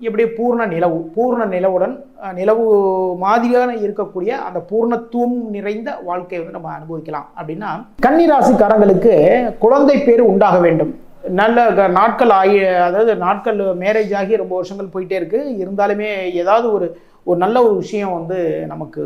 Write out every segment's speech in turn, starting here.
எப்படி பூர்ண நிலவு பூர்ண நிலவுடன் நிலவு மாதிரியான இருக்கக்கூடிய அந்த பூர்ணத்துவம் நிறைந்த வாழ்க்கையை வந்து நம்ம அனுபவிக்கலாம். அப்படின்னா கன்னிராசிக்காரங்களுக்கு குழந்தை பேர் உண்டாக வேண்டும். நல்ல க- நாட்கள் ஆகி அதாவது நாட்கள் மேரேஜ் ஆகி ரொம்ப வருஷங்கள் போயிட்டே இருக்கு. இருந்தாலுமே ஏதாவது ஒரு ஒரு நல்ல ஒரு விஷயம் வந்து நமக்கு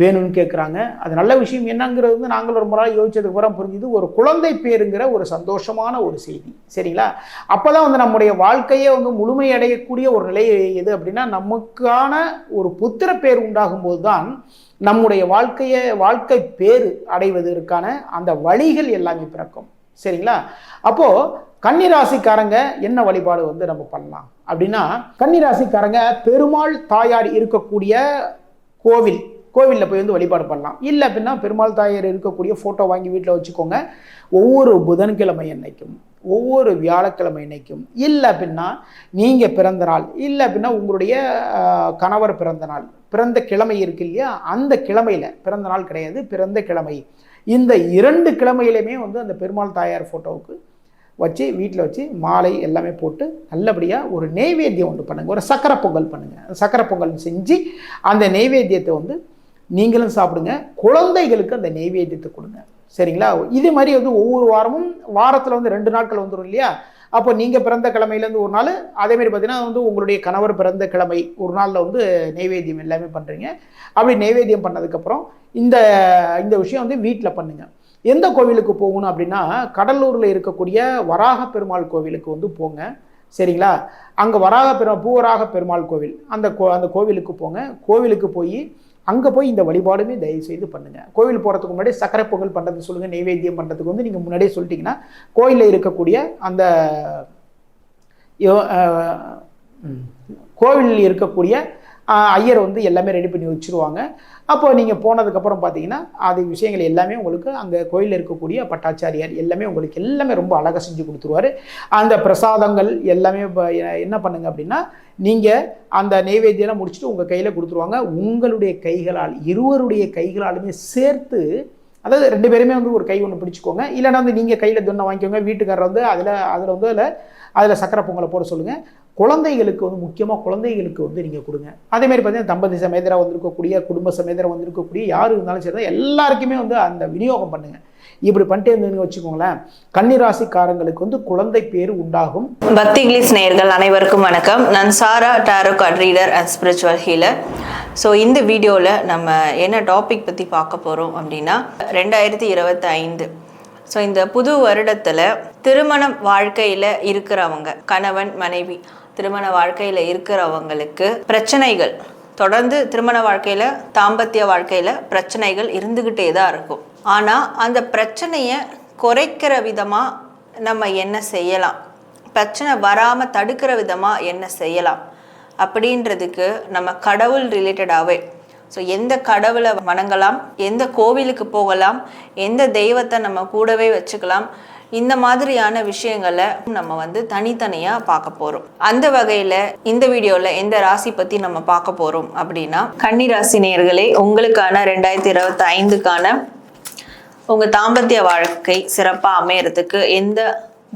வேணும்னு கேட்குறாங்க அது நல்ல விஷயம் என்னங்கிறது வந்து நாங்களும் ஒரு முறை யோசிச்சதுக்கு அப்புறம் புரிஞ்சுது. ஒரு குழந்தை பேருங்கிற ஒரு சந்தோஷமான ஒரு செய்தி. சரிங்களா? அப்போ தான் வந்து நம்முடைய வாழ்க்கையே வந்து முழுமையடையக்கூடிய ஒரு நிலை எது அப்படின்னா நமக்கான ஒரு புத்திர பேர் உண்டாகும் போது தான் நம்முடைய வாழ்க்கையை வாழ்க்கை பேர் அடைவதற்கான அந்த வழிகள் எல்லாமே பிறக்கும். சரிங்களா? அப்போது கன்னிராசிக்காரங்க என்ன வழிபாடு வந்து நம்ம பண்ணலாம்? அப்படின்னா கன்னிராசிக்காரங்க பெருமாள் தாயார் இருக்கக்கூடிய கோவில் கோவிலில் போய் வந்து வழிபாடு பண்ணலாம். இல்லை அப்படின்னா பெருமாள் தாயார் இருக்கக்கூடிய ஃபோட்டோ வாங்கி வீட்டில் வச்சுக்கோங்க. ஒவ்வொரு புதன்கிழமை அன்னைக்கும் ஒவ்வொரு வியாழக்கிழமை அன்னைக்கும். இல்லை அப்படின்னா நீங்கள் பிறந்த நாள் இல்லை அப்படின்னா உங்களுடைய கணவர் பிறந்த நாள். பிறந்த கிழமை இருக்கு இல்லையா? அந்த கிழமையில் பிறந்த நாள் கிடையாது பிறந்த கிழமை. இந்த இரண்டு கிழமையிலுமே வந்து அந்த பெருமாள் தாயார் ஃபோட்டோவுக்கு வச்சு வீட்டில் வச்சு மாலை எல்லாமே போட்டு நல்லபடியாக ஒரு நெய்வேத்தியம் ஒன்று பண்ணுங்கள் ஒரு சக்கரை பொங்கல் பண்ணுங்கள் சக்கரை பொங்கல் செஞ்சு அந்த நெய்வேத்தியத்தை வந்து நீங்களும் சாப்பிடுங்க. குழந்தைகளுக்கு அந்த நெய்வேத்தியத்தை கொடுங்க. சரிங்களா? இது மாதிரி வந்து ஒவ்வொரு வாரமும் வாரத்தில் வந்து ரெண்டு நாட்கள் வந்துடும் இல்லையா? அப்போ நீங்கள் பிறந்த கிழமையிலேருந்து ஒரு நாள் அதேமாரி பார்த்தீங்கன்னா வந்து உங்களுடைய கணவர் பிறந்த கிழமை ஒரு நாளில் வந்து நெய்வேத்தியம் எல்லாமே பண்ணுறீங்க அப்படி நெய்வேத்தியம் பண்ணதுக்கப்புறம் இந்த இந்த விஷயம் வந்து வீட்டில் பண்ணுங்கள் எந்த கோவிலுக்கு போகணும் அப்படின்னா கடலூரில் இருக்கக்கூடிய வராக பெருமாள் கோவிலுக்கு வந்து போங்க. சரிங்களா? அங்கே வராக பெருமாள் பூவராக பெருமாள் கோவில் அந்த கோ அந்த கோவிலுக்கு போங்க. கோவிலுக்கு போய் அங்கே போய் இந்த வழிபாடுமே தயவு செய்து பண்ணுங்க. கோவில் போகிறதுக்கு முன்னாடி சக்கரை பொங்கல் பண்ணுறது சொல்லுங்கள் நெய்வேத்தியம் பண்ணுறதுக்கு வந்து நீங்கள் முன்னாடியே சொல்லிட்டீங்கன்னா கோயிலில் இருக்கக்கூடிய அந்த கோவிலில் இருக்கக்கூடிய ஐயர் வந்து எல்லாமே ரெடி பண்ணி வச்சுருவாங்க. அப்போ நீங்கள் போனதுக்கப்புறம் பார்த்தீங்கன்னா அது விஷயங்கள் எல்லாமே உங்களுக்கு அங்கே கோயிலில் இருக்கக்கூடிய பட்டாச்சாரியார் எல்லாமே உங்களுக்கு எல்லாமே ரொம்ப அழகாக செஞ்சு கொடுத்துருவாரு. அந்த பிரசாதங்கள் எல்லாமே என்ன பண்ணுங்க அப்படின்னா நீங்கள் அந்த நெய்வேத்தியெல்லாம் முடிச்சுட்டு உங்கள் கையில் கொடுத்துருவாங்க. உங்களுடைய கைகளால் இருவருடைய கைகளாலுமே சேர்த்து அதாவது ரெண்டு பேருமே வந்து ஒரு கை ஒன்று பிடிச்சிக்கோங்க. இல்லைன்னா வந்து நீங்கள் கையில் துண்ணை வாங்கிக்கோங்க வீட்டுக்காரர் வந்து அதில் அதில் வந்து அதில் அதில் சக்கரை பொங்கலை போட சொல்லுங்கள் குழந்தைகளுக்கு வந்து முக்கியமாக குழந்தைகளுக்கு வந்து நீங்கள் கொடுங்க. அதேமாதிரி பார்த்தீங்கன்னா தம்பதி சமேதராக வந்திருக்கக்கூடிய குடும்ப சமேதராக வந்திருக்கக்கூடிய யார் இருந்தாலும் சரி தான் எல்லாருக்குமே வந்து அந்த விநியோகம் பண்ணுங்கள் இப்படி பண்ணிட்டு இருந்ததுன்னு வச்சுக்கோங்களேன் கன்னிராசிக்காரங்களுக்கு வந்து குழந்தை பேர் உண்டாகும். பக்தி இங்கிலீஷ் நேயர்கள் அனைவருக்கும் வணக்கம். நான் Sara tarot card reader and spiritual healer so இந்த வீடியோவில் நம்ம என்ன டாபிக் பற்றி பார்க்க போகிறோம் அப்படின்னா ரெண்டாயிரத்தி இருபத்தி ஐந்து ஸோ இந்த புது வருடத்தில் திருமணம் வாழ்க்கையில் இருக்கிறவங்க கணவன் மனைவி திருமண வாழ்க்கையில் இருக்கிறவங்களுக்கு பிரச்சனைகள் தொடர்ந்து திருமண வாழ்க்கையில் தாம்பத்திய வாழ்க்கையில் பிரச்சனைகள் இருந்துக்கிட்டே தான் இருக்கும். ஆனால் அந்த பிரச்சனையை குறைக்கிற விதமாக நம்ம என்ன செய்யலாம்? பிரச்சனை வராமல் தடுக்கிற விதமாக என்ன செய்யலாம்? அப்படின்றதுக்கு நம்ம கடவுள் ரிலேட்டடாகவே ஸோ எந்த கடவுளை வணங்கலாம் எந்த கோவிலுக்கு போகலாம் எந்த தெய்வத்தை நம்ம கூடவே வச்சுக்கலாம் இந்த மாதிரியான விஷயங்களை நம்ம வந்து தனித்தனியாக பார்க்க போகிறோம் அந்த வகையில் இந்த வீடியோவில் எந்த ராசி பற்றி நம்ம பார்க்க போகிறோம் அப்படின்னா கன்னி ராசி நேர்களே உங்களுக்கான ரெண்டாயிரத்தி இருபத்தி ஐந்துக்கான உங்கள் தாம்பத்திய வாழ்க்கை சிறப்பாக அமையறதுக்கு எந்த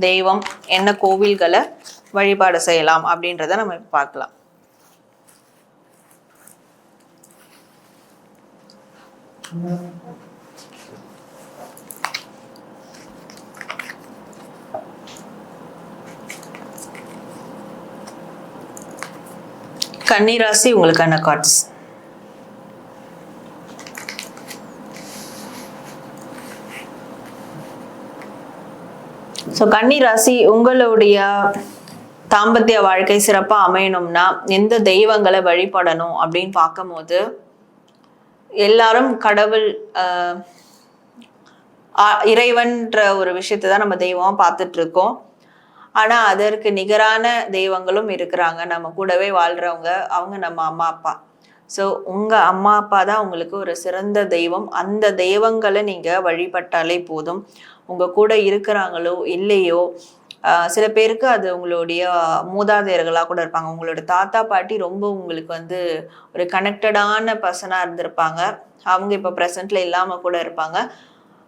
தெய்வம் என்ன கோவில்களை வழிபாடு செய்யலாம் அப்படின்றத நம்ம பார்க்கலாம். கன்னிராசி உங்களுக்கான கார்ட்ஸ் ஸோ கன்னி ராசி உங்களுடைய தாம்பத்திய வாழ்க்கை சிறப்பாக அமையணும்னா எந்த தெய்வங்களை வழிபடணும் அப்படின்னு பார்க்கும்போது எல்லாரும் கடவுள் இறைவன்ற ஒரு விஷயத்தை தான் நம்ம தெய்வம் பார்த்துட்டு இருக்கோம் ஆனா அதற்கு நிகரான தெய்வங்களும் இருக்கிறாங்க. நம்ம கூடவே வாழ்றவங்க அவங்க நம்ம அம்மா அப்பா. ஸோ உங்க அம்மா அப்பா தான் உங்களுக்கு ஒரு சிறந்த தெய்வம். அந்த தெய்வங்களை நீங்க வழிபட்டாலே போதும். உங்க கூட இருக்கிறாங்களோ இல்லையோ சில பேருக்கு அது உங்களுடைய மூதாதையர்களாக கூட இருப்பாங்க. உங்களோட தாத்தா பாட்டி ரொம்ப உங்களுக்கு வந்து ஒரு கனெக்டடான பர்சனாக இருந்திருப்பாங்க. அவங்க இப்போ ப்ரெசண்ட்ல இல்லாமல் கூட இருப்பாங்க.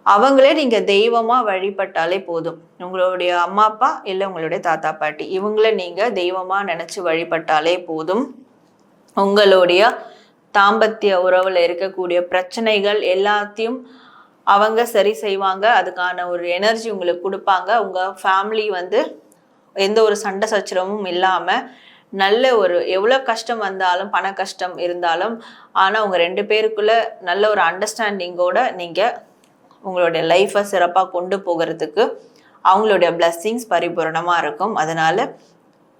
அவங்களே நீங்கள் தெய்வமாக வழிபட்டாலே போதும். உங்களுடைய அம்மா அப்பா இல்லை உங்களுடைய தாத்தா பாட்டி இவங்கள நீங்கள் தெய்வமாக நினச்சி வழிபட்டாலே போதும். உங்களுடைய தாம்பத்திய உறவில் இருக்கக்கூடிய பிரச்சனைகள் எல்லாத்தையும் அவங்க சரி செய்வாங்க அதுக்கான ஒரு எனர்ஜி உங்களுக்கு கொடுப்பாங்க. உங்கள் ஃபேமிலி வந்து எந்த ஒரு சண்டை சச்சரவும் இல்லாமல் நல்ல ஒரு எவ்வளோ கஷ்டம் வந்தாலும் பண கஷ்டம் இருந்தாலும் ஆனால் உங்கள் ரெண்டு பேருக்குள்ள நல்ல ஒரு அண்டர்ஸ்டாண்டிங்கோட நீங்கள் உங்களுடைய லைஃப்பை சிறப்பாக கொண்டு போகிறதுக்கு அவங்களுடைய பிளஸ்ஸிங்ஸ் பரிபூரணமாக இருக்கும். அதனால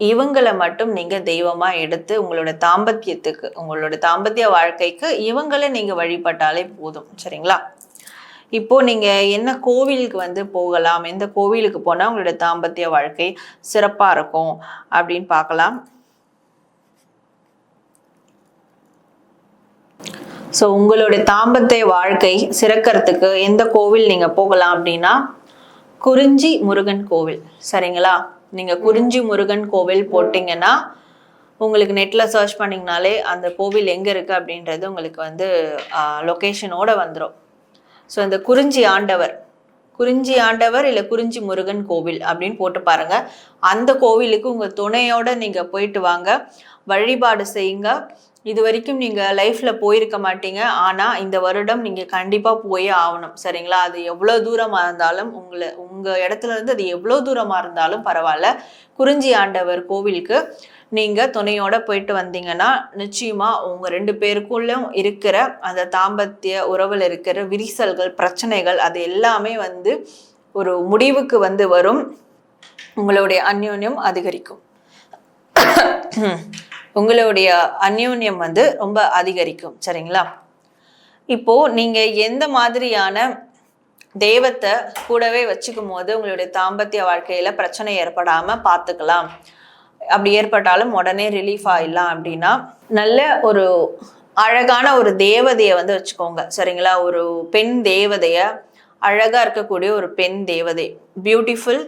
இவங்களை மட்டும் நீங்கள் தெய்வமாக எடுத்து உங்களோட தாம்பத்தியத்துக்கு உங்களோட தாம்பத்திய வாழ்க்கைக்கு இவங்களை நீங்கள் வழிபட்டாலே போதும். சரிங்களா? இப்போ நீங்க என்ன கோவிலுக்கு வந்து போகலாம்? எந்த கோவிலுக்கு போனா உங்களோட தாம்பத்திய வாழ்க்கை சிறப்பா இருக்கும்? அப்படின்னு பார்க்கலாம். ஸோ உங்களுடைய தாம்பத்திய வாழ்க்கை சிறக்கிறதுக்கு எந்த கோவில் நீங்க போகலாம் அப்படின்னா குறிஞ்சி முருகன் கோவில். சரிங்களா? நீங்க குறிஞ்சி முருகன் கோவில் போட்டிங்கன்னா உங்களுக்கு நெட்டில் சர்ச் பண்ணிங்கனாலே அந்த கோவில் எங்கே இருக்குது அப்படின்றது உங்களுக்கு வந்து லொக்கேஷனோட வந்துடும் ஸோ இந்த குறிஞ்சி ஆண்டவர் குறிஞ்சி ஆண்டவர் இல்லை குறிஞ்சி முருகன் கோவில் அப்படின்னு போட்டு பாருங்க. அந்த கோவிலுக்கு உங்கள் துணையோட நீங்கள் போயிட்டு வாங்க. வழிபாடு செய்யுங்க. இது வரைக்கும் நீங்கள் லைஃப்பில் போயிருக்க மாட்டீங்க. ஆனால் இந்த வருடம் நீங்கள் கண்டிப்பாக போயே ஆகணும். சரிங்களா? அது எவ்வளோ தூரமாக இருந்தாலும் உங்களை உங்கள் இடத்துல இருந்து அது எவ்வளோ தூரமாக இருந்தாலும் பரவாயில்ல. குறிஞ்சி ஆண்டவர் கோவிலுக்கு நீங்கள் துணையோட போயிட்டு வந்தீங்கன்னா நிச்சயமாக உங்கள் ரெண்டு பேருக்குள்ளும் இருக்கிற அந்த தாம்பத்திய உறவில் இருக்கிற விரிசல்கள் பிரச்சனைகள் அது எல்லாமே வந்து ஒரு முடிவுக்கு வந்து வரும். உங்களுடைய அந்யோன்யம் அதிகரிக்கும். உங்களுடைய அந்யோன்யம் வந்து ரொம்ப அதிகரிக்கும். சரிங்களா? இப்போ நீங்க எந்த மாதிரியான தெய்வத்தை கூடவே வச்சுக்கும் போது உங்களுடைய தாம்பத்திய வாழ்க்கையில பிரச்சனை ஏற்படாம பார்த்துக்கலாம். அப்படி ஏற்பட்டாலும் உடனே ரிலீஃப் ஆயிடலாம் அப்படின்னா நல்ல ஒரு அழகான ஒரு தேவதையை வந்து வச்சுக்கோங்க. சரிங்களா? ஒரு பெண் தேவதைய அழகா இருக்கக்கூடிய ஒரு பெண் தேவதை. பியூட்டிஃபுல்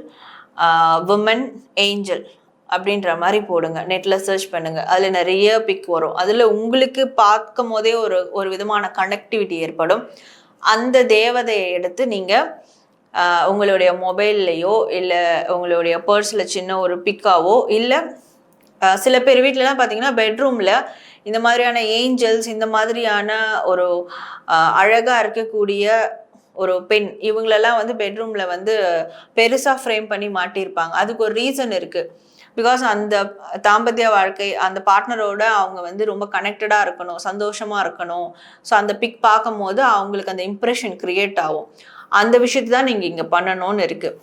உமன் ஏஞ்சல் அப்படின்ற மாதிரி போடுங்க. நெட்ல சர்ச் பண்ணுங்க. அதுல நிறைய பிக் வரும். அதுல உங்களுக்கு பார்க்கும் போதே ஒரு ஒரு விதமான கனெக்டிவிட்டி ஏற்படும். அந்த தேவதையை எடுத்து நீங்கள் உங்களுடைய மொபைல்லையோ இல்லை உங்களுடைய பர்ஸில் சின்ன ஒரு பிக்காவோ இல்லை சில பேர் வீட்டிலலாம் பார்த்தீங்கன்னா பெட்ரூமில் இந்த மாதிரியான ஏஞ்சல்ஸ் இந்த மாதிரியான ஒரு அழகாக இருக்கக்கூடிய ஒரு பெண் இவங்களெல்லாம் வந்து பெட்ரூமில் வந்து பெருசாக ஃப்ரேம் பண்ணி மாட்டியிருப்பாங்க. அதுக்கு ஒரு ரீசன் இருக்குது பிகாஸ் அந்த தாம்பத்திய வாழ்க்கை அந்த பார்ட்னரோட அவங்க வந்து ரொம்ப கனெக்டடாக இருக்கணும் சந்தோஷமாக இருக்கணும். ஸோ அந்த பிக் பார்க்கும்போது அவங்களுக்கு அந்த இம்ப்ரெஷன் க்ரியேட் ஆகும். அந்த விஷயத்தை தான் நீங்கள் இங்கே பண்ணணும்னு இருக்குது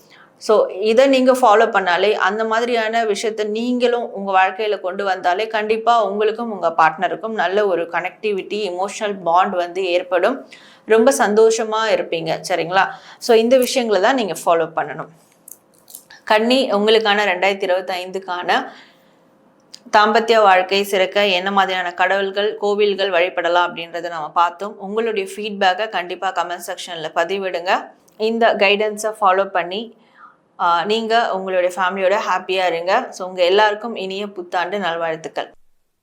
ஸோ இதை நீங்கள் ஃபாலோ பண்ணாலே அந்த மாதிரியான விஷயத்த நீங்களும் உங்கள் வாழ்க்கையில் கொண்டு வந்தாலே கண்டிப்பாக உங்களுக்கும் உங்கள் பார்ட்னருக்கும் நல்ல ஒரு கனெக்டிவிட்டி இமோஷனல் பாண்ட் வந்து ஏற்படும். ரொம்ப சந்தோஷமாக இருப்பீங்க சரிங்களா? ஸோ இந்த விஷயங்களை தான் நீங்கள் ஃபாலோ பண்ணணும். கன்னி உங்களுக்கான ரெண்டாயிரத்தி இருபத்தி ஐந்துக்கான தாம்பத்திய வாழ்க்கை சிறக்க என்ன மாதிரியான கடவுள்கள் கோவில்கள் வழிபடலாம் அப்படின்றத நம்ம பார்த்தோம். உங்களுடைய ஃபீட்பேக்கை கண்டிப்பாக கமெண்ட் செக்ஷனில் பதிவிடுங்க. இந்த கைடன்ஸை ஃபாலோ பண்ணி நீங்கள் உங்களுடைய ஃபேமிலியோட ஹாப்பியாக இருங்க. ஸோ உங்கள் எல்லாருக்கும் இனிய புத்தாண்டு நல்வாழ்த்துக்கள்.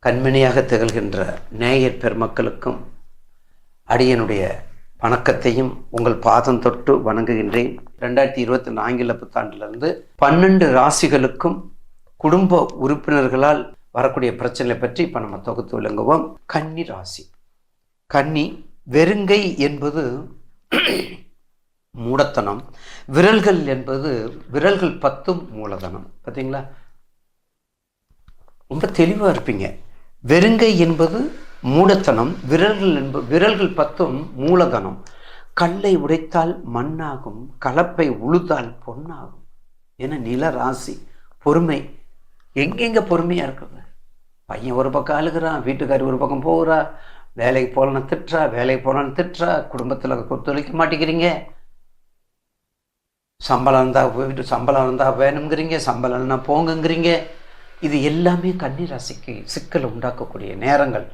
கண்மணியாக திகழ்கின்ற நேயர் பெருமக்களுக்கும் அடியனுடைய வணக்கத்தையும் உங்கள் பாதம் தொட்டு வணங்குகின்றேன். ரெண்டாயிரத்தி இருபத்தி ஆங்கில புத்தாண்டிலிருந்து பன்னெண்டு ராசிகளுக்கும் குடும்ப உறுப்பினர்களால் வரக்கூடிய பிரச்சனை பற்றி இப்போ நம்ம தொகுத்து விளங்குவோம். கன்னி ராசி. கன்னி வெறுங்கை என்பது மூடத்தனம். விரல்கள் என்பது விரல்கள் பத்தும் மூலதனம். பார்த்தீங்களா ரொம்ப தெளிவாக இருப்பீங்க. வெறுங்கை என்பது மூடத்தனம். விரல்கள் என்பது விரல்கள் பத்தும் மூலதனம். கல்லை உடைத்தால் மண்ணாகும். கலப்பை உழுதால் பொன்னாகும். என நில ராசி. பொறுமை எங்கெங்கே பொறுமையாக இருக்குது பையன் ஒரு பக்கம் அழுகிறான் வீட்டுக்காரி ஒரு பக்கம் போகிறா வேலைக்கு போகலன்னு திட்டுறா வேலைக்கு போகலான்னு திட்டுறா குடும்பத்தில் ஒத்துழைக்க மாட்டேங்கிறீங்க. சம்பளம் இருந்தால் போயிட்டு சம்பளம் இருந்தால் வேணுங்கிறீங்க சம்பளம் இல்லைன்னா போங்கங்கிறீங்க. இது எல்லாமே கண்ணீர் ராசிக்கு சிக்கலை உண்டாக்கக்கூடிய நேரங்கள்.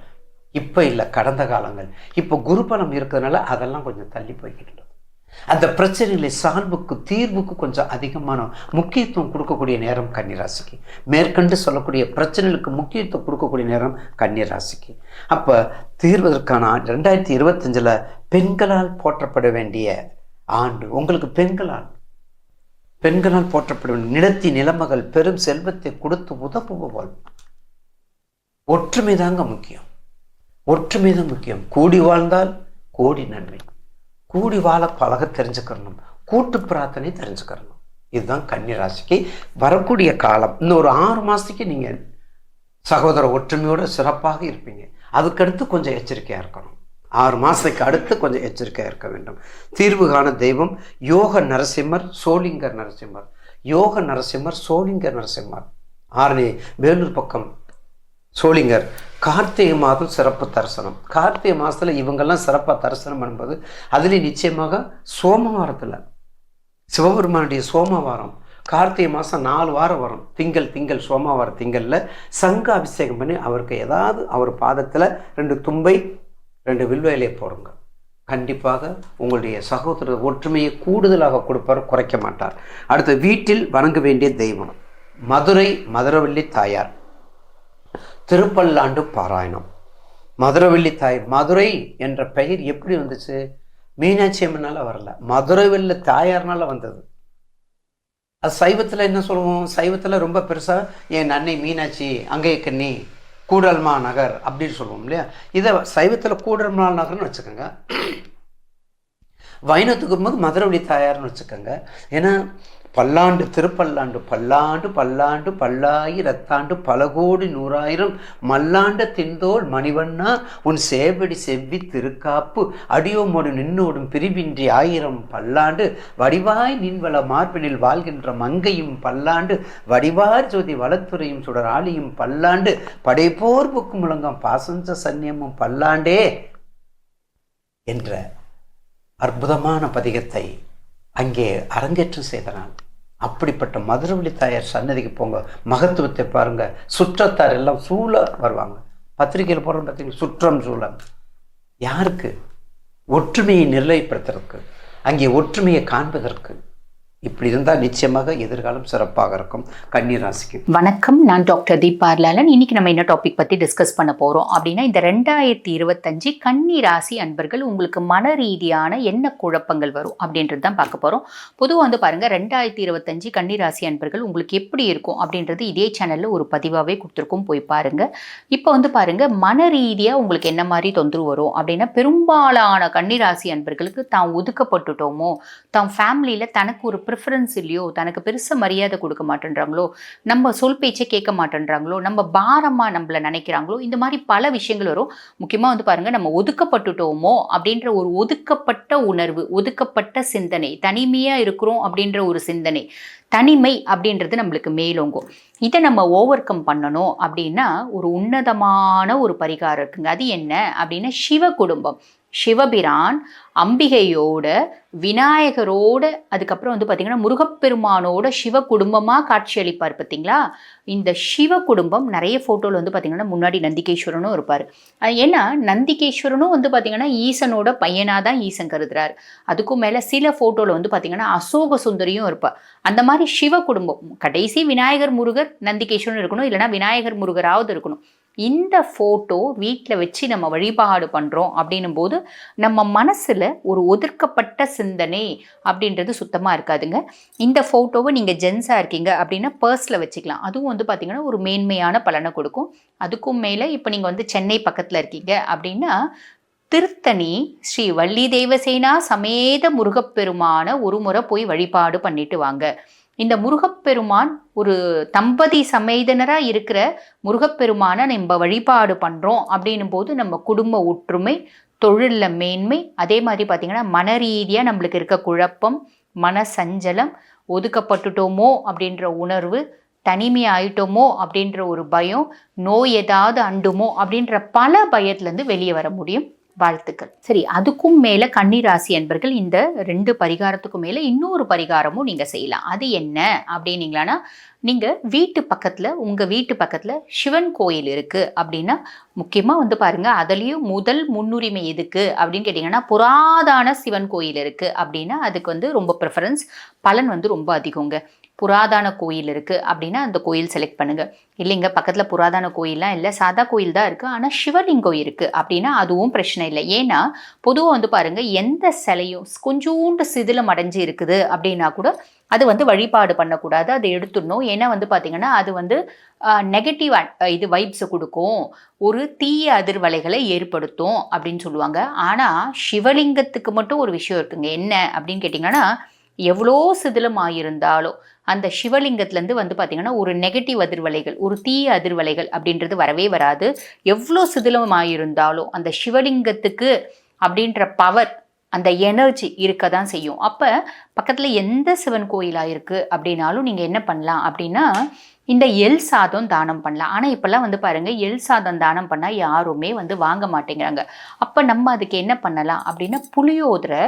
இப்போ இல்லை கடந்த காலங்கள். இப்போ குருபலம் இருக்கிறதுனால அதெல்லாம் கொஞ்சம் தள்ளி போய்கிட்டு அந்த பிரச்சனைகளை சால்வுக்கு தீர்வுக்கு கொஞ்சம் அதிகமான முக்கியத்துவம் கொடுக்கக்கூடிய நேரம் கன்னிராசிக்கு. மேற்கண்டு சொல்லக்கூடிய பிரச்சனைகளுக்கு முக்கியத்துவம் கொடுக்கக்கூடிய நேரம் கன்னிராசிக்கு. அப்போ தீர்வதற்கான ரெண்டாயிரத்தி இருபத்தஞ்சில் பெண்களால் போற்றப்பட வேண்டிய ஆண்டு உங்களுக்கு பெண்களால் பெண்களால் போற்றப்பட நிலத்தி நிலமகள் பெரும் செல்வத்தை கொடுத்து உதவுபவள். ஒற்றுமை தாங்க முக்கியம். ஒற்றுமை தான் முக்கியம். கூடி வாழ்ந்தால் கோடி நன்மை. கூடி வாழ பழக தெரிஞ்சுக்கிறணும். கூட்டு பிரார்த்தனை தெரிஞ்சுக்கிறணும். இதுதான் கன்னி ராசிக்கு வரக்கூடிய காலம். இன்னும் ஒரு ஆறு மாதத்துக்கு நீங்கள் சகோதர ஒற்றுமையோடு சிறப்பாக இருப்பீங்க. அதுக்கடுத்து கொஞ்சம் எச்சரிக்கையாக இருக்கணும். ஆறு மாதத்துக்கு அடுத்து கொஞ்சம் எச்சரிக்கையாக இருக்க வேண்டும். தீர்வு காண தெய்வம் யோக நரசிம்மர் சோளிங்கர் நரசிம்மர். யோக நரசிம்மர் சோளிங்கர் நரசிம்மர். ஆரணி வேலூர் பக்கம் சோளிங்கர். கார்த்திகை மாதம் சிறப்பு தரிசனம். கார்த்திகை மாதத்தில் இவங்கெல்லாம் சிறப்பாக தரிசனம் பண்ணும்போது அதுலேயும் நிச்சயமாக சோமவாரத்தில். சிவபெருமானுடைய சோமவாரம். கார்த்திகை மாதம் நாலு வாரம் வரும். திங்கள் திங்கள் சோமவார திங்களில் சங்க அபிஷேகம் பண்ணி அவருக்கு ஏதாவது அவர் பாதத்தில் ரெண்டு தும்பை ரெண்டு வில்வேலையை போடுங்க. கண்டிப்பாக உங்களுடைய சகோதர ஒற்றுமையை கூடுதலாக கொடுப்பார் குறைக்க மாட்டார். அடுத்து வீட்டில் வணங்க வேண்டிய தெய்வம். மதுரை மதுரவள்ளி தாயார். திருப்பல்லாண்டு பாராயணம். மதுரவள்ளி தாய் மதுரை என்ற பெயர் எப்படி வந்துச்சு? மீனாட்சி அம்மனால் வரல. மதுரவள்ளி தாயார்னால வந்தது. அது சைவத்தில் என்ன சொல்லுவோம்? சைவத்தில் ரொம்ப பெருசாக என் அன்னை மீனாட்சி அங்கே கண்ணி கூடல்மா நகர் அப்படின்னு சொல்லுவோம் இல்லையா? இதை சைவத்தில் கூடல்மா நகர்னு வச்சுக்கோங்க. வைணத்துக்கு போது மதுரவெளி தாயார்னு வச்சுக்கோங்க. ஏன்னா பல்லாண்டு திருப்பல்லாண்டு பல்லாண்டு பல்லாண்டு பல்லாயிரத்தாண்டு பல கோடி நூறாயிரம் மல்லாண்ட தின்தோல் மணிவண்ணா உன் சேவடி செவ்வி திருக்காப்பு அடியோமோடு நின்னோடும் பிரிவின்றி ஆயிரம் பல்லாண்டு வடிவாய் நின்வள மார்பினில் வாழ்கின்ற மங்கையும் பல்லாண்டு வடிவார் ஜோதி வளத்துறையும் சுடர் ஆளியும் பல்லாண்டு படைப்போர் புக்கு முழங்கம் பாசஞ்ச சன்னியமும் பல்லாண்டே என்ற அற்புதமான பதிகத்தை அங்கே அரங்கேற்றம் செய்தனான் அப்படிப்பட்ட மதுரவழி தாயார் சன்னதிக்கு போங்க. மகத்துவத்தை பாருங்க. சுற்றத்தார் எல்லாம் சூழ வருவாங்க. பத்திரிகையில் போகிறோம் பார்த்தீங்கன்னா சுற்றம் சூழம் யாருக்கு? ஒற்றுமையை நிர்ணயப்படுத்துறதுக்கு. அங்கே ஒற்றுமையை காண்பதற்கு. இப்படி இருந்தால் நிச்சயமாக எதிர்காலம் சிறப்பாக இருக்கும். கன்னி ராசிக்கு. வணக்கம் நான் டாக்டர் தீபார்லாலன் இன்னைக்கு நம்ம என்ன டாபிக் பற்றி டிஸ்கஸ் பண்ண போகிறோம் அப்படின்னா இந்த ரெண்டாயிரத்தி இருபத்தஞ்சு கன்னி ராசி அன்பர்கள் உங்களுக்கு மன ரீதியான என்ன குழப்பங்கள் வரும் அப்படின்றது தான் பார்க்க போகிறோம் பொதுவாக வந்து பாருங்கள் ரெண்டாயிரத்தி இருபத்தஞ்சு கன்னி ராசி அன்பர்கள் உங்களுக்கு எப்படி இருக்கும் அப்படின்றது இதே சேனலில் ஒரு பதிவாகவே கொடுத்துருக்கோம். போய் பாருங்கள் இப்போ வந்து பாருங்கள் மன ரீதியாக உங்களுக்கு என்ன மாதிரி தொந்தரவு வரும் அப்படின்னா பெரும்பாலான கன்னி ராசி அன்பர்களுக்கு தான் ஒதுக்கப்பட்டுட்டோமோ தான் ஃபேமிலியில் தனக்கு ஒரு ப்ரிஃபரன்ஸ் இல்லையோ தனக்கு பெருசாக மரியாதை கொடுக்க மாட்டேன்றாங்களோ நம்ம சொல் பேச்சை கேட்க மாட்டேன்றாங்களோ நம்ம பாரமாக நம்மள நினைக்கிறாங்களோ இந்த மாதிரி பல விஷயங்கள் வரும். முக்கியமாக வந்து பாருங்கள் நம்ம ஒதுக்கப்பட்டுட்டோமோ அப்படின்ற ஒரு ஒதுக்கப்பட்ட உணர்வு ஒதுக்கப்பட்ட சிந்தனை தனிமையாக இருக்கிறோம் அப்படின்ற ஒரு சிந்தனை தனிமை அப்படின்றது நம்மளுக்கு மேலோங்கும். இதை நம்ம ஓவர் கம் பண்ணணும் அப்படின்னா ஒரு உன்னதமான ஒரு பரிகாரம் இருக்குங்க. அது என்ன? அப்படின்னா சிவ குடும்பம் சிவபிரான் அம்பிகையோட விநாயகரோட அதுக்கப்புறம் வந்து பார்த்தீங்கன்னா முருகப்பெருமானோட சிவ குடும்பமாக காட்சியளிப்பார் பார்த்தீங்களா இந்த சிவ குடும்பம் நிறைய ஃபோட்டோவில் வந்து பார்த்தீங்கன்னா முன்னாடி நந்திகேஸ்வரனும் இருப்பார். அது ஏன்னா நந்திகேஸ்வரனும் வந்து பார்த்தீங்கன்னா ஈசனோட பையனாக தான் ஈசன் கருதுறார். அதுக்கும் மேலே சில ஃபோட்டோவில் வந்து பார்த்தீங்கன்னா அசோக சுந்தரியும் இருப்பார் அந்த மாதிரி சிவ குடும்பம் கடைசி விநாயகர் முருகர் நந்திகேஸ்வரன் இருக்கணும். இல்லைனா விநாயகர் முருகராவது இருக்கணும். இந்த ஃபோட்டோ வீட்டில் வச்சு நம்ம வழிபாடு பண்ணுறோம் அப்படின்னும் போது நம்ம மனசில் ஒரு ஒதுக்கப்பட்ட சிந்தனை அப்படின்றது சுத்தமாக இருக்காதுங்க. இந்த ஃபோட்டோவை நீங்கள் ஜென்ஸாக இருக்கீங்க அப்படின்னா பர்ஸில் வச்சுக்கலாம். அதுவும் வந்து பார்த்திங்கன்னா ஒரு மேன்மையான பலனை கொடுக்கும். அதுக்கும் மேலே இப்போ நீங்கள் வந்து சென்னை பக்கத்தில் இருக்கீங்க அப்படின்னா திருத்தணி ஸ்ரீ வள்ளி தேவசேனா சமேத முருகப்பெருமான ஒரு முறை போய் வழிபாடு பண்ணிட்டு வாங்க. இந்த முருகப்பெருமான் ஒரு தம்பதி சமேதனராக இருக்கிற முருகப்பெருமானை நம்ம வழிபாடு பண்ணுறோம் அப்படின்னும் போது நம்ம குடும்ப ஒற்றுமை தொழிலில் மேன்மை அதே மாதிரி பார்த்திங்கன்னா மன ரீதியாக நம்மளுக்கு இருக்க குழப்பம் மன சஞ்சலம் ஒதுக்கப்பட்டுட்டோமோ அப்படின்ற உணர்வு தனிமை ஆயிட்டோமோ அப்படின்ற ஒரு பயம் நோய் ஏதாவது அண்டுமோ அப்படின்ற பல பயத்துலேருந்து வெளியே வர முடியும். வாழ்த்துக்கள். சரி அதுக்கும் மேலே கன்னிராசி என்பர்கள் இந்த ரெண்டு பரிகாரத்துக்கும் மேலே இன்னொரு பரிகாரமும் நீங்கள் செய்யலாம். அது என்ன அப்படின்னீங்களான்னா நீங்கள் வீட்டு பக்கத்தில் உங்கள் வீட்டு பக்கத்தில் சிவன் கோயில் இருக்குது அப்படின்னா முக்கியமாக வந்து பாருங்கள் அதுலேயும் முதல் முன்னுரிமை எதுக்கு அப்படின்னு கேட்டிங்கன்னா புராதான சிவன் கோயில் இருக்குது அப்படின்னா அதுக்கு வந்து ரொம்ப ப்ரிஃபரன்ஸ் பலன் வந்து ரொம்ப அதிகங்க. புராதான கோயில் இருக்குது அப்படின்னா அந்த கோயில் செலக்ட் பண்ணுங்கள் இல்லைங்க பக்கத்தில் புராதான கோயிலாம் இல்லை சாதா கோயில் தான் இருக்குது ஆனால் சிவலிங்கம் இருக்குது அப்படின்னா அதுவும் பிரச்சனை இல்லை. ஏன்னா பொதுவாக வந்து பாருங்கள் எந்த சிலையும் கொஞ்சோண்டு சிதிலம் அடைஞ்சு இருக்குது அப்படின்னா கூட அது வந்து வழிபாடு பண்ணக்கூடாது. அதை எடுத்துடணும். ஏன்னா வந்து பார்த்திங்கன்னா அது வந்து நெகட்டிவ் இது வைப்ஸை கொடுக்கும். ஒரு தீய அதிர்வலைகளை ஏற்படுத்தும் அப்படின்னு சொல்லுவாங்க. ஆனால் சிவலிங்கத்துக்கு மட்டும் ஒரு விஷயம் இருக்குங்க. என்ன அப்படின்னு கேட்டிங்கன்னா எவ்வளோ சிதிலம் ஆகியிருந்தாலும் அந்த சிவலிங்கத்துலேருந்து வந்து பார்த்திங்கன்னா ஒரு நெகட்டிவ் அதிர்வலைகள் ஒரு தீய அதிர்வலைகள் அப்படின்றது வரவே வராது. எவ்வளோ சிதிலமாயிருந்தாலும் அந்த சிவலிங்கத்துக்கு அப்படின்ற பவர் அந்த எனர்ஜி இருக்க தான் செய்யும். அப்போ பக்கத்தில் எந்த சிவன் கோயிலாக இருக்குது அப்படின்னாலும் நீங்கள் என்ன பண்ணலாம் அப்படின்னா இந்த எல் சாதம் தானம் பண்ணலாம். ஆனால் இப்போல்லாம் வந்து பாருங்கள் எல் சாதம் தானம் பண்ணால் யாருமே வந்து வாங்க மாட்டேங்கிறாங்க. அப்போ நம்ம அதுக்கு என்ன பண்ணலாம் அப்படின்னா புளியோதரை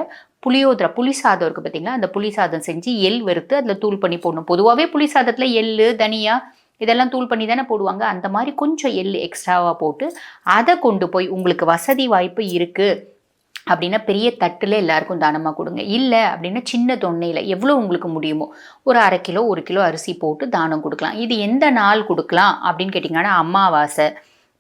புளியோதரை புளி சாதம் இருக்குது பார்த்தீங்களா அந்த புளி சாதம் செஞ்சு எள் வறுத்து அதில் தூள் பண்ணி போடணும். பொதுவாகவே புளி சாதத்தில் எள் தனியா இதெல்லாம் தூள் பண்ணி தானே போடுவாங்க. அந்த மாதிரி கொஞ்சம் எள் எக்ஸ்ட்ராவாக போட்டு அதை கொண்டு போய் உங்களுக்கு வசதி வாய்ப்பு இருக்குது அப்படின்னா பெரிய தட்டில் எல்லாருக்கும் தானமாக கொடுங்க. இல்லை அப்படின்னா சின்ன தொன்னையில் எவ்வளோ உங்களுக்கு முடியுமோ ஒரு அரை கிலோ ஒரு கிலோ அரிசி போட்டு தானம் கொடுக்கலாம். இது எந்த நாள் கொடுக்கலாம் அப்படின்னு கேட்டிங்கன்னா அமாவாசை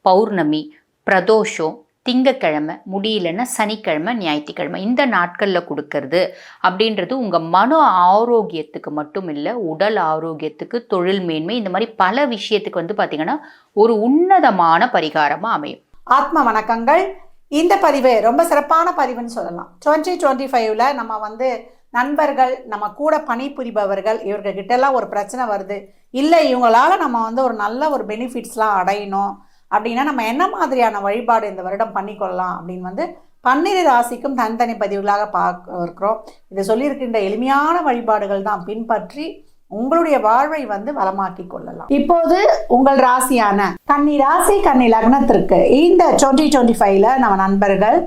பௌர்ணமி பிரதோஷம் திங்கக்கிழமை முடியலன்னா சனிக்கிழமை ஞாயிற்றுக்கிழமை இந்த நாட்களில் கொடுக்கறது அப்படின்றது உங்கள் மன ஆரோக்கியத்துக்கு மட்டும் இல்லை உடல் ஆரோக்கியத்துக்கு தொழில் மேன்மை இந்த மாதிரி பல விஷயத்துக்கு வந்து பார்த்திங்கன்னா ஒரு உன்னதமான பரிகாரமாக அமையும். ஆத்ம வணக்கங்கள். இந்த பதிவு ரொம்ப சிறப்பான பதிவுன்னு சொல்லலாம். டுவெண்ட்டி டுவெண்ட்டி ஃபைவ்ல நம்ம வந்து நண்பர்கள் நம்ம கூட பணிபுரிபவர்கள் இவர்கிட்ட எல்லாம் ஒரு பிரச்சனை வருது. இல்லை இவங்களால நம்ம வந்து ஒரு நல்ல ஒரு பெனிஃபிட்ஸ்லாம் அடையணும். அப்படின்னா நம்ம என்ன மாதிரியான வழிபாடு இந்த வருடம் பண்ணிக்கொள்ளலாம் அப்படின்னு வந்து பன்னிரு ராசிக்கும் தனித்தனி பதிவுகளாக பார்க்க இருக்கிறோம். இதை சொல்லியிருக்கின்ற எளிமையான வழிபாடுகள் தான் பின்பற்றி உங்களுடைய வாழ்வை வந்து வளமாக்கி கொள்ளலாம். இப்போது உங்கள் ராசியான கன்னி ராசி கன்னி லக்னத்திற்கு இந்த டுவெண்ட்டி டுவெண்ட்டி ஃபைவ்ல நம்ம நண்பர்கள்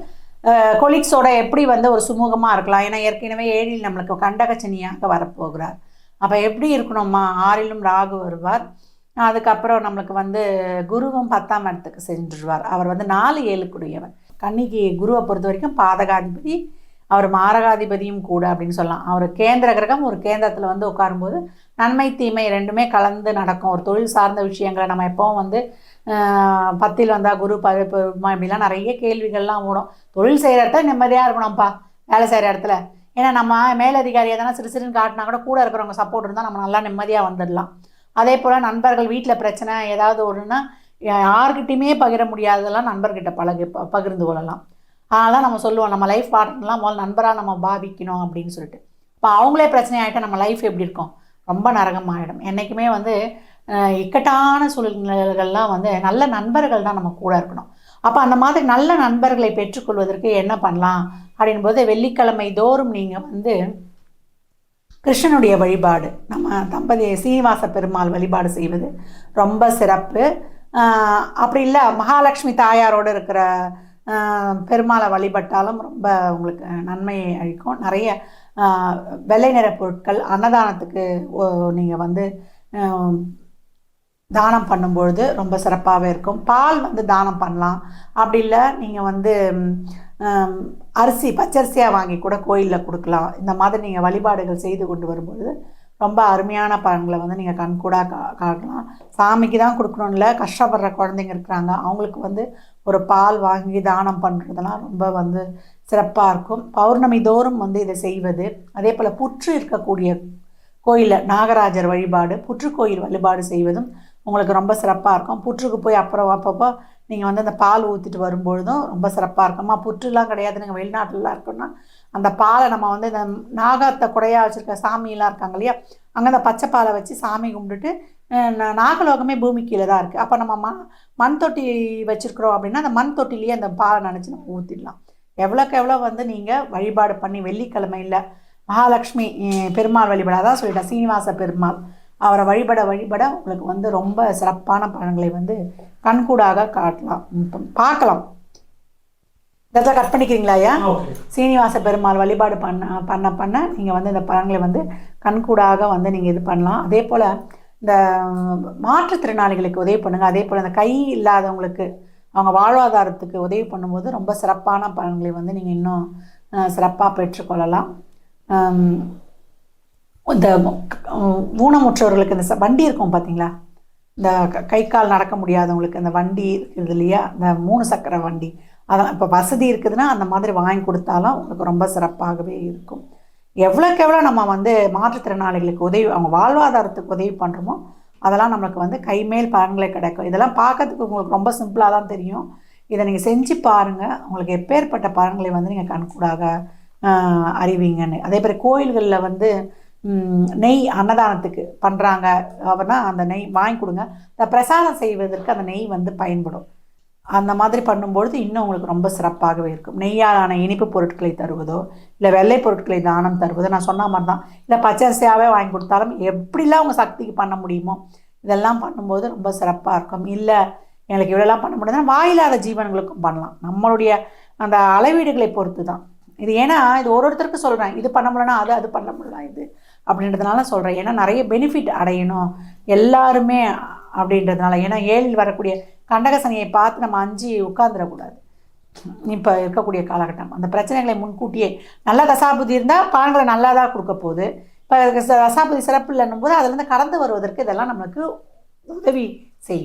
கொலிக்ஸோட எப்படி வந்து ஒரு சுமூகமாக இருக்கலாம்? ஏன்னா ஏற்கனவே ஏழில் நம்மளுக்கு கண்டகச்சனியாக வரப்போகிறார். அப்போ எப்படி இருக்கணுமா ஆறிலும் ராகு வருவார். அதுக்கப்புறம் நம்மளுக்கு வந்து குருவும் பத்தாம் இடத்துக்கு சென்றுடுவார் அவர் வந்து நாலு ஏழுக்குடையவர் கன்னிக்கு குருவை பொறுத்த வரைக்கும் பாதகாதிபதி அவர் மாரகாதிபதியும் கூட அப்படின்னு சொல்லலாம். அவர் கேந்திர கிரகம் ஒரு கேந்திரத்தில் வந்து உட்காரும்போது நன்மை தீமை ரெண்டுமே கலந்து நடக்கும். ஒரு தொழில் சார்ந்த விஷயங்களை நம்ம எப்போவும் வந்து பத்தில் வந்தால் குரு பருமா இப்படிலாம் நிறைய கேள்விகள்லாம் ஓடும். தொழில் செய்கிற இடத்துல நிம்மதியாக இருக்கணும்ப்பா வேலை செய்கிற இடத்துல. ஏன்னா நம்ம மேலதிகாரியாக தானே சிறு சிறுன்னு காட்டினா கூட கூட இருக்கிறவங்க சப்போர்ட் இருந்தால் நம்ம நல்லா நிம்மதியாக வந்துடலாம். அதே போல் நண்பர்கள் வீட்டில் பிரச்சனை ஏதாவது ஒன்றுனா யார்கிட்டையுமே பகிர முடியாததெல்லாம் நண்பர்கிட்ட பழகு ப- பகிர்ந்து கொள்ளலாம். அதனால் நம்ம சொல்லுவோம் நம்ம லைஃப் பார்ட்னர்லாம் முதல்ல நண்பராக நம்ம பாவிக்கணும் அப்படின்னு சொல்லிட்டு. இப்போ அவங்களே பிரச்சனை ஆகிட்டா நம்ம லைஃப் எப்படி இருக்கும்? ரொம்ப நரகமாகிடும் என்றைக்குமே வந்து இக்கட்டான சூழ்நிலைகள்லாம் வந்து நல்ல நண்பர்கள் தான் நம்ம கூட இருக்கணும். அப்போ அந்த மாதிரி நல்ல நண்பர்களை பெற்றுக்கொள்வதற்கு என்ன பண்ணலாம்? அப்படின் போது வெள்ளிக்கிழமை தோறும் நீங்கள் வந்து கிருஷ்ணனுடைய வழிபாடு. நம்ம தம்பதி சீனிவாச பெருமாள் வழிபாடு செய்வது ரொம்ப சிறப்பு. அப்படி இல்லை மகாலட்சுமி தாயாரோடு இருக்கிற பெருமாளை வழிபட்டாலும் ரொம்ப உங்களுக்கு நன்மையை அளிக்கும். நிறைய வெள்ளை நிற பொருட்கள் அன்னதானத்துக்கு நீங்கள் வந்து தானம் பண்ணும்பொழுது ரொம்ப சிறப்பாகவே இருக்கும். பால் வந்து தானம் பண்ணலாம். அப்படி இல்லை நீங்கள் வந்து அரிசி பச்சரிசியாக வாங்கி கூட கோயிலில் கொடுக்கலாம். இந்த மாதிரி நீங்கள் வழிபாடுகள் செய்து கொண்டு வரும்பொழுது ரொம்ப அருமையான பலன்களை வந்து நீங்கள் கண்கூடாக கா காட்டலாம். சாமிக்கு தான் கொடுக்கணும் இல்லை கஷ்டப்படுற குழந்தைங்க இருக்கிறாங்க. அவங்களுக்கு வந்து ஒரு பால் வாங்கி தானம் பண்ணுறதெல்லாம் ரொம்ப வந்து சிறப்பாக இருக்கும். பௌர்ணமி தோறும் வந்து இதை செய்வது. அதே போல் புற்று இருக்கக்கூடிய கோயிலில் நாகராஜர் வழிபாடு புற்று கோயில் வழிபாடு செய்வதும் உங்களுக்கு ரொம்ப சிறப்பாக இருக்கும். புற்றுக்கு போய் அப்புறம் அப்பப்போ நீங்கள் வந்து அந்த பால் ஊற்றிட்டு வரும்பொழுதும் ரொம்ப சிறப்பாக இருக்கும்மா புற்றுலாம் கிடையாது. நீங்கள் வெளிநாட்டிலலாம் இருக்குன்னா அந்த பாலை நம்ம வந்து இந்த நாகத்தை குடையாக வச்சுருக்க சாமியெல்லாம் இருக்காங்க இல்லையா? அங்கே அந்த பச்சை பாலை வச்சு சாமி கும்பிட்டுட்டு நாகலோகமே பூமி கீழே தான் இருக்குது அப்போ நம்ம ம மண் தொட்டி வச்சுருக்குறோம் அப்படின்னா அந்த மண் தொட்டிலேயே அந்த பாலை நினச்சி நம்ம ஊற்றிடலாம் எவ்வளோக்கு எவ்வளோ வந்து நீங்கள் வழிபாடு பண்ணி வெள்ளிக்கிழமையில் மகாலட்சுமி பெருமாள் வழிபாடாக தான் சொல்லிட்டேன் சீனிவாச பெருமாள். அவரை வழிபட வழிபட உங்களுக்கு வந்து ரொம்ப சிறப்பான பலன்களை வந்து கண்கூடாக காட்டலாம். பார்க்கலாம். இதெல்லாம் கட் பண்ணிக்கிறீங்களா ஐயா? சீனிவாச பெருமாள் வழிபாடு பண்ண பண்ண பண்ண நீங்கள் வந்து இந்த பலன்களை வந்து கண்கூடாக வந்து நீங்கள் இது பண்ணலாம். அதே போல் இந்த மாற்றுத்திறனாளிகளுக்கு உதவி பண்ணுங்கள் அதே போல் இந்த கை இல்லாதவங்களுக்கு அவங்க வாழ்வாதாரத்துக்கு உதவி பண்ணும்போது ரொம்ப சிறப்பான பலன்களை வந்து நீங்கள் இன்னும் சிறப்பாக பெற்றுக்கொள்ளலாம். இந்த ஊனமுற்றவர்களுக்கு இந்த ச- வண்டி இருக்கும் பார்த்தீங்களா இந்த க- கை கால் நடக்க முடியாதவங்களுக்கு இந்த வண்டி இருக்குது இல்லையா? இந்த மூணு சக்கர வண்டி. அதெல்லாம் இப்போ வசதி இருக்குதுன்னா அந்த மாதிரி வாங்கி கொடுத்தாலும் உங்களுக்கு ரொம்ப சிறப்பாகவே இருக்கும். எவ்வளோக்கு எவ்வளோ நம்ம வந்து மாற்றுத்திறனாளிகளுக்கு உதவி அவங்க வாழ்வாதாரத்துக்கு உதவி பண்ணுறோமோ அதெல்லாம் நம்மளுக்கு வந்து கைமேல் பலன்களை கிடைக்கும். இதெல்லாம் பார்க்கறதுக்கு உங்களுக்கு ரொம்ப சிம்பிளாக தான் தெரியும். இதை நீங்கள் செஞ்சு பாருங்கள் உங்களுக்கு எப்பேற்பட்ட பலன்களை வந்து நீங்கள் கண்கூடாக அறிவிங்கன்னு அறிவீங்கன்னு. அதே மாதிரி கோயில்களில் வந்து நெய் அன்னதானத்துக்கு பண்ணுறாங்க அப்படின்னா அந்த நெய் வாங்கி கொடுங்க. இந்த பிரசாதம் செய்வதற்கு அந்த நெய் வந்து பயன்படும். அந்த மாதிரி பண்ணும்பொழுது இன்னும் உங்களுக்கு ரொம்ப சிறப்பாகவே இருக்கும். நெய்யாலான இனிப்பு பொருட்களை தருவதோ இல்லை வெள்ளை பொருட்களை தானம் தருவதோ நான் சொன்ன மாதிரி தான். இல்லை பச்சரிசியாகவே வாங்கி கொடுத்தாலும் எப்படிலாம் உங்கள் சக்திக்கு பண்ண முடியுமோ இதெல்லாம் பண்ணும்போது ரொம்ப சிறப்பாக இருக்கும். இல்லை எனக்கு இவ்வளோலாம் பண்ண முடியாதுன்னா வாயில்லாத ஜீவன்களுக்கும் பண்ணலாம். நம்மளுடைய அந்த அளவீடுகளை பொறுத்து தான் இது ஏன்னா இது ஒரு ஒருத்தருக்கு சொல்கிறேன் இது பண்ண முடியலன்னா அது அது பண்ண முடியலாம். இது அப்படின்றதுனால சொல்கிறேன் ஏன்னா நிறைய பெனிஃபிட் அடையணும் எல்லாருமே அப்படின்றதுனால. ஏன்னா ஏழில் வரக்கூடிய கண்டகசனியை பார்த்து நம்ம அஞ்சு உட்காந்துடக்கூடாது இப்போ இருக்கக்கூடிய காலகட்டம். அந்த பிரச்சனைகளை முன்கூட்டியே நல்ல தசாபுதி இருந்தால் பலன்களை நல்லா தான் கொடுக்க போகுது. இப்போ தசாபுதி சிறப்பு இல்லைன்னும் போது அதுலேருந்து கடந்து வருவதற்கு இதெல்லாம் நம்மளுக்கு உதவி செய்யும்.